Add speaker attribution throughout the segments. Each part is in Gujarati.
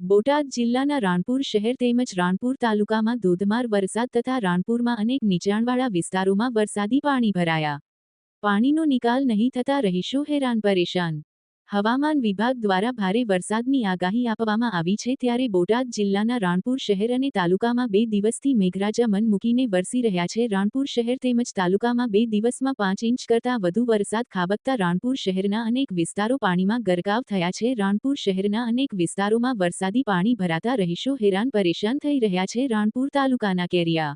Speaker 1: બોટાદ જિલ્લાના રાણપુર શહેર તેમજ રાણપુર તાલુકામાં ધોધમાર વરસાદ તથા રાણપુરમાં અનેક નીચાણવાળા વિસ્તારોમાં વરસાદી પાણી ભરાયા. પાણીનો નિકાલ નહીં થતા રહીશો હેરાન પરેશાન. હવામાન વિભાગ દ્વારા ભારે વરસાદની આગાહી આપવામાં આવી છે ત્યારે બોટાદ જિલ્લાના રાણપુર શહેર અને તાલુકામાં બે દિવસથી મેઘરાજા મન મૂકીને વરસી રહ્યા છે. રાણપુર શહેર તેમજ તાલુકામાં બે દિવસમાં પાંચ ઇંચ કરતાં વધુ વરસાદ ખાબકતા રાણપુર શહેરના અનેક વિસ્તારો પાણીમાં ગરકાવ થયા છે. રાણપુર શહેરના અનેક વિસ્તારોમાં વરસાદી પાણી ભરાતા રહીશો હેરાન પરેશાન થઈ રહ્યા છે. રાણપુર તાલુકાના કેરિયા,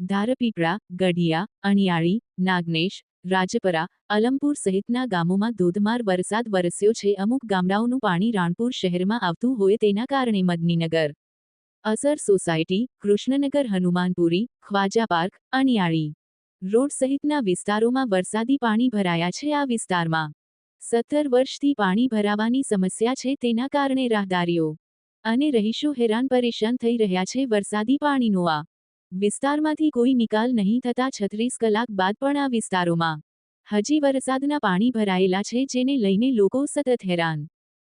Speaker 1: ધારપીપળા, ગઢિયા, અણિયાળી, નાગનેશ રાજપરા, અલમપુર સહિતના ગામોમાં ધોધમાર વરસાદ વરસ્યો છે. અમુક ગામડાઓનું પાણી રાણપુર શહેરમાં આવતું હોય તેના કારણે Madaninagar, Asar society, Krishnanagar, Hanumanpuri, Khwaja park Aniyali road સહિતના વિસ્તારોમાં વરસાદી પાણી ભરાયા છે. આ વિસ્તારમાં સત્તર વર્ષથી પાણી ભરાવાની સમસ્યા છે. તેના કારણે રાહદારીઓ અને રહીશો હેરાન પરેશાન થઈ રહ્યા છે. વરસાદી પાણીનો આ વિસ્તારમાંથી કોઈ નિકાલ નહીં થતા છત્રીસ કલાક બાદ પણ આ વિસ્તારોમાં હજી વરસાદના પાણી ભરાયેલા છે, જેને લઈને લોકો સતત હેરાન.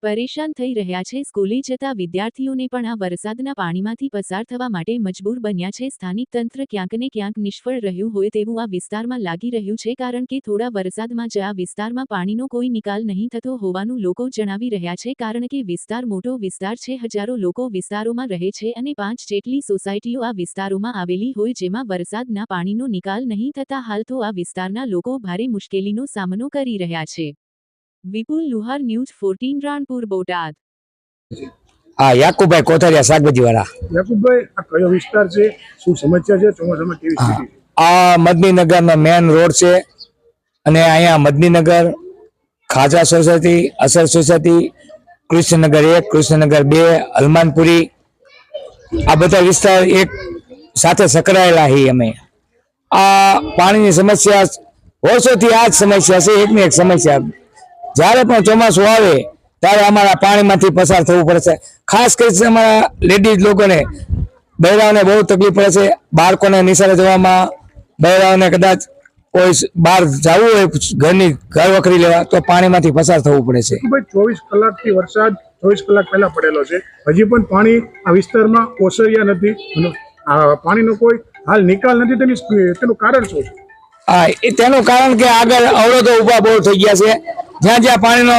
Speaker 1: પરેશાન થઈ રહ્યા છે. સ્કૂલે જતા વિદ્યાર્થીઓને પણ આ વરસાદના પાણીમાંથી પસાર થવા માટે મજબૂર બન્યા છે. સ્થાનિક તંત્ર ક્યાંક ને ક્યાંક નિષ્ફળ રહ્યું હોય તેવું આ વિસ્તારમાં લાગી રહ્યું છે કારણ કે થોડા વરસાદમાં જ આ વિસ્તારમાં પાણીનો કોઈ નિકાલ નહીં થતો હોવાનું લોકો જણાવી રહ્યા છે. કારણ કે વિસ્તાર મોટો વિસ્તાર છે. હજારો લોકો વિસ્તારોમાં રહે છે અને પાંચ જેટલી સોસાયટીઓ આ વિસ્તારોમાં આવેલી હોય જેમાં વરસાદના પાણીનો નિકાલ નહીં થતા હાલ તો આ વિસ્તારના લોકો ભારે મુશ્કેલીનો સામનો કરી રહ્યા છે. Vipul Luhar news fourteen Ranpur Botad.
Speaker 2: હા યાકુબભાઈ કોથરિયા શાકભાજી વાળા
Speaker 3: યાકુબભાઈ આ કયો વિસ્તાર છે? શું સમસ્યા છે? ચોમાસામાં કેવી સ્થિતિ છે?
Speaker 2: આ મદનીનગરનો મેન રોડ છે. અને અહીંયા મદનીનગર ખાજા સોસાયટી અસર સોસાયટી કૃષ્ણનગર એક કૃષ્ણનગર બે હલમાનપુરી. આ બધા વિસ્તાર એક સાથે સંકળાયેલા છીએ અમે. આ પાણીની સમસ્યા વર્ષોથી આ જ સમસ્યા છે એકની એક સમસ્યા. જ્યારે પણ ચોમાસું આવે ત્યારે અમારા પાણીમાંથી પસાર થવું પડે છે. ખાસ કરીને અમારા લેડીઝ લોકોને બહેરાઓને બહુ તકલીફ પડે છે. બાળકોને નિશાળે જવામાં બહેરાઓને કદાચ કોઈ બહાર જવું હોય ઘરની ઘર વખરી લેવા તો પાણીમાંથી પસાર થવું પડે છે.
Speaker 3: ચોવીસ કલાકથી વરસાદ ચોવીસ કલાક પહેલા પડેલો છે. હજી પણ પાણી આ વિસ્તારમાં ઓસર્યા નથી. પાણીનો કોઈ હાલ નિકાલ નથી તેની તેનું કારણ શું છે?
Speaker 2: હા એ તેનું કારણ કે આગળ અવરોધો ઊભા બહુ થઈ ગયા છે. જ્યાં જ્યાં પાણીનો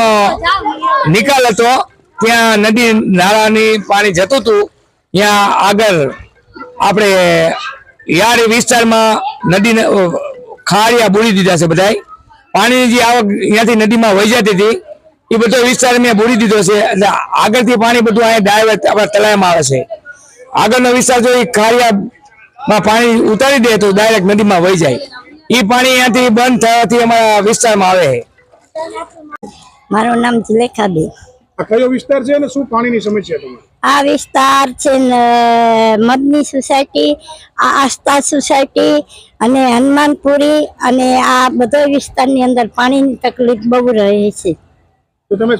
Speaker 2: નિકાલ હતો, ત્યાં નદી નાળાની પાણી જતું હતું. ત્યાં આગળ આપણે યારી વિસ્તારમાં નદીને ખારિયા બોળી દીધા છે બધાય. પાણીની જે આવક અહીંયાથી નદીમાં વહી જતી હતી, એ બધો વિસ્તાર મેં બોળી દીધો છે. એટલે આગળથી પાણી બધું અહીંયા ડાયવર્ટ આપણા તળાવમાં આવે છે. આગળનો વિસ્તાર જો એ ખાડિયામાં પાણી ઉતારી દે તો ડાયરેક્ટ નદીમાં વહી જાય. એ પાણી અહીંયાથી બંધ થવાથી અમારા વિસ્તારમાં આવે છે.
Speaker 4: મારું નામ જુલેખાબેન
Speaker 3: આ કયો વિસ્તાર છે અને શું પાણીની સમસ્યા તમારી
Speaker 4: આ વિસ્તાર છે ને મદની સોસાયટી આ આસ્થા સોસાયટી અને હનુમાનપુરી અને આ બધો વિસ્તારની અંદર પાણીની તકલીફ બહુ રહે છે.
Speaker 3: તો તમે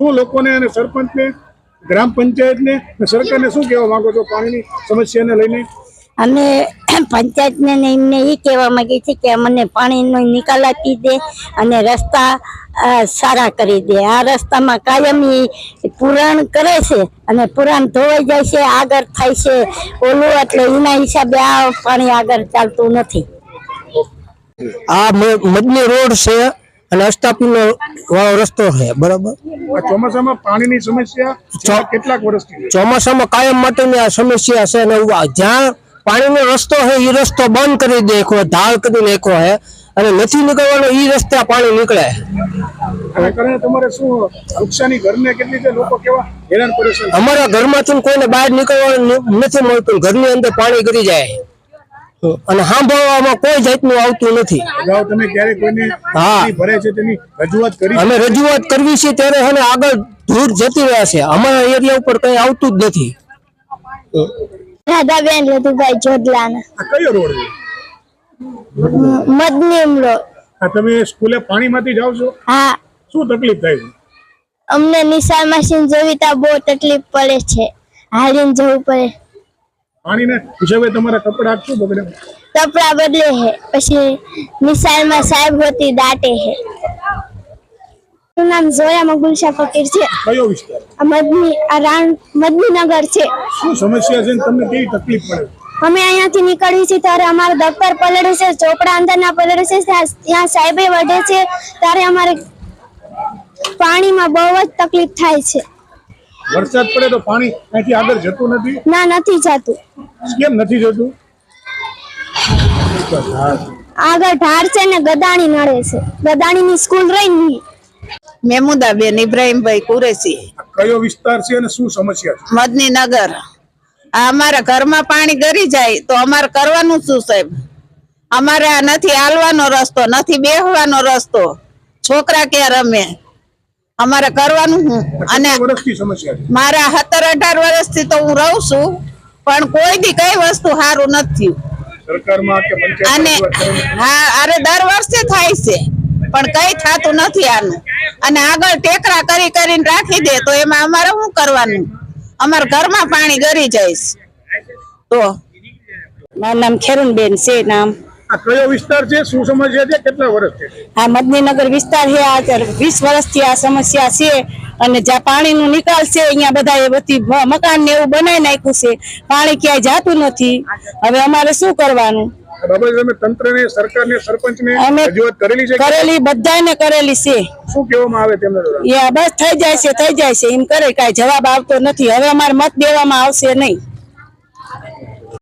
Speaker 3: શું લોકોને અને સરપંચને ગ્રામ પંચાયતને સરકારને શું કહેવા માંગો છો પાણીની સમસ્યાને લઈને?
Speaker 4: અમે પંચાયતને એમને એ કહેવા માગીએ છીએ કે અમને પાણીનો નિકાલ આપી દે અને રસ્તા સારા કરી દે. આ રસ્તામાં કાયમી પુરાણ કરે છે અને પુરાણ ધોવાઈ જાય છે આગળ થાય છે. ઓલું એટલે એના હિસાબે આ પાણી આગળ ચાલતું નથી.
Speaker 5: આ મજની મદની રોડ છે અને અસ્તાપીનો વાળો રસ્તો છે બરાબર?
Speaker 3: ચોમાસામાં પાણીની સમસ્યા કેટલાક વર્ષથી
Speaker 5: ચોમાસામાં કાયમ માટેની આ સમસ્યા છે અને જ્યાં પાણીનો રસ્તો છે એ રસ્તો બંધ કરી દેખો ધાળ કરી નાખો છે અને નથી નીકળવાનો એ રસ્તા પાણી નીકળે.
Speaker 3: તમારે શું નુકસાની ઘરને કેટલી છે? લોકો કેવા હેરાન પરેશાન
Speaker 5: અમારા ઘરમાંથી કોઈને બહાર નીકળવાનું નથી મળતું. ઘરની અંદર પાણી કરી જાય. અને સાંભળવામાં કોઈ જાતનું આવતું નથી.
Speaker 3: તમે ક્યારે કોઈને
Speaker 5: હા.
Speaker 3: ભરે છે તેની રજૂઆત કરી?
Speaker 5: અમે રજૂઆત કરવી છે ત્યારે હવે આગળ દૂર જતી રહ્યા છે. અમારા એરિયા ઉપર કઈ આવતું જ નથી.
Speaker 4: રાધાબેન લધુભાઈ જોડલાના.
Speaker 3: આ કયો રોડ છે?
Speaker 4: મદની ઉમરો
Speaker 3: આ તમે સ્કૂલે પાણીમાંથી જાઓ છો
Speaker 4: હા.
Speaker 3: શું તકલીફ થાય છે?
Speaker 4: અમને નિશાળ મશીન જોવી બહુ તકલીફ પડે છે. હાલીને જવું પડે.
Speaker 3: પાણીને હિસાબે તમારા કપડા શું બગડે?
Speaker 4: કપડા બદલે હે પછી નિશાળમાં સાહેબ હોતી દાટે હે
Speaker 6: મારું નામ જોયા મગુલશા ફકીર છે.
Speaker 3: કયો વિસ્તાર?
Speaker 6: મદનીનગર છે.
Speaker 3: શું સમસ્યા છે તમને કેવી તકલીફ પડે?
Speaker 6: અમે અહીંયાથી નીકળીએ છીએ ત્યારે અમારું દફતર પલળે છે ચોપડા અંદરના પલળે છે ત્યાં સાહેબે વઢે છે ત્યારે અમારે પાણીમાં બહુ જ તકલીફ થાય છે.
Speaker 3: વરસાદ પડે તો પાણી અહીંથી આગળ જતું નથી?
Speaker 6: ના નથી જતું.
Speaker 3: કેમ નથી જતું?
Speaker 6: આગળ ઢાર છે ને ગદાણી નડે છે. ગદાણીની સ્કૂલ રહી ને
Speaker 7: મેમુદાબેન ઇબ્રાહીમભાઈ કુરેશી.
Speaker 3: કયો વિસ્તાર છે અને શું સમસ્યા છે?
Speaker 7: અમારા ઘરમાં પાણી ગરી જાય તો અમારે કરવાનું શું સાહેબ? અમારે આ નથી હાલવાનો રસ્તો નથી બેહવાનો રસ્તો. છોકરા ક્યાં રમે? અમારે કરવાનું હું. અને મારા સત્તર અઢાર વર્ષથી તો હું રહું છું પણ કોઈ દી કઈ વસ્તુ સારું નથી અને હા અરે દર વર્ષે થાય છે. પણ કઈ થતું નથી આનું. અને આગળ ટેકરા કરી કરીને રાખી દે તો એમાં અમારે શું કરવાનું? અમારા ઘરમાં પાણી ગરી જાય તો
Speaker 8: મારું નામ ખેરુનબેન છે નામ.
Speaker 3: આ કયો વિસ્તાર છે? શું સમસ્યા છે? કેટલા વર્ષ છે?
Speaker 8: આ મદનીનગર વિસ્તાર છે આ વીસ વર્ષથી આ સમસ્યા છે. અને જ્યાં પાણીનું નિકાલ છે અહીંયા બધા એ બધી મકાન ને એવું બનાવી નાખ્યું છે. પાણી ક્યાંય જાતું નથી. હવે અમારે શું કરવાનું?
Speaker 3: બાબતે તમે તંત્રને સરકારને સરપંચને રજૂઆત કરેલી છે
Speaker 8: કરેલી બધાને કરેલી છે.
Speaker 3: શું કહેવામાં આવે તેમને દ્વારા?
Speaker 8: બસ થઈ જાય છે થઈ જાય છે. એમ કરે કાંઈ જવાબ આવતો નથી. હવે અમારે મત દેવામાં આવશે નહીં.